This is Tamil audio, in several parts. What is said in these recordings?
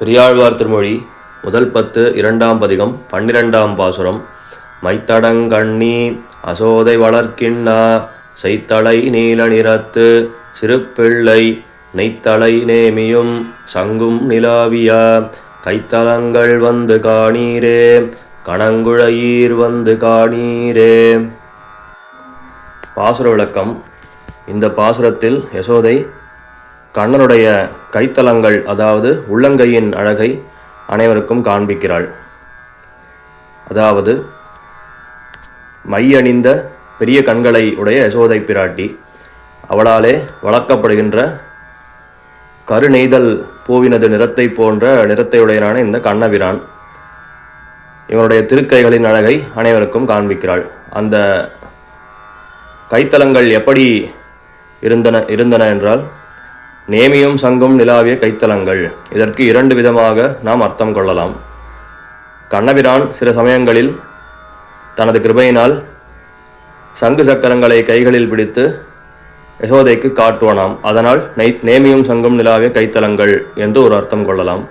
பெரியாழ்வார் திருமொழி முதல் பத்து இரண்டாம் பதிகம் பன்னிரெண்டாம் பாசுரம். மைத்தடங்கண்ணி அசோதை வளர்க்கிண்ணா செய்தலை நீல நிறத்து சிறுப்பிள்ளை நெய்த்தலை நேமியும் சங்கும் நிலாவியா கைத்தலங்கள் வந்து காணீரே கணங்குழையீர் வந்து காணீரே. பாசுர விளக்கம். இந்த பாசுரத்தில் யசோதை கண்ணனுடைய கைத்தலங்கள் அதாவது உள்ளங்கையின் அழகை அனைவருக்கும் காண்பிக்கிறாள். அதாவது மையணிந்த பெரிய கண்களை உடைய யசோதை பிராட்டி அவளாலே வளர்க்கப்படுகின்ற கருநெய்தல் பூவினது நிறத்தை போன்ற நிறத்தையுடையனான இந்த கண்ணபிரான் இவனுடைய திருக்கைகளின் அழகை அனைவருக்கும் காண்பிக்கிறாள். அந்த கைத்தலங்கள் எப்படி இருந்தன இருந்தன என்றால் நேமியும் சங்கும் நிலாவிய கைத்தலங்கள். இதற்கு இரண்டு விதமாக நாம் அர்த்தம் கொள்ளலாம். கண்ணபிரான் சில சமயங்களில் தனது கிருபையினால் சங்கு சக்கரங்களை கைகளில் பிடித்து யசோதைக்கு காட்டுவனாம். அதனால் நெய் நேமியும் சங்கும் நிலாவிய கைத்தலங்கள் என்று ஒரு அர்த்தம் கொள்ளலாம்.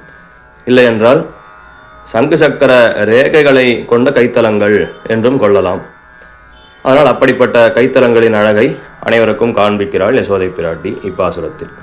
இல்லையென்றால் சங்கு சக்கர ரேகைகளை கொண்ட கைத்தலங்கள் என்றும் கொள்ளலாம். அதனால் அப்படிப்பட்ட கைத்தலங்களின் அழகை அனைவருக்கும் காண்பிக்கிறாள் யசோதை பிராட்டி இப்பாசுரத்தில்.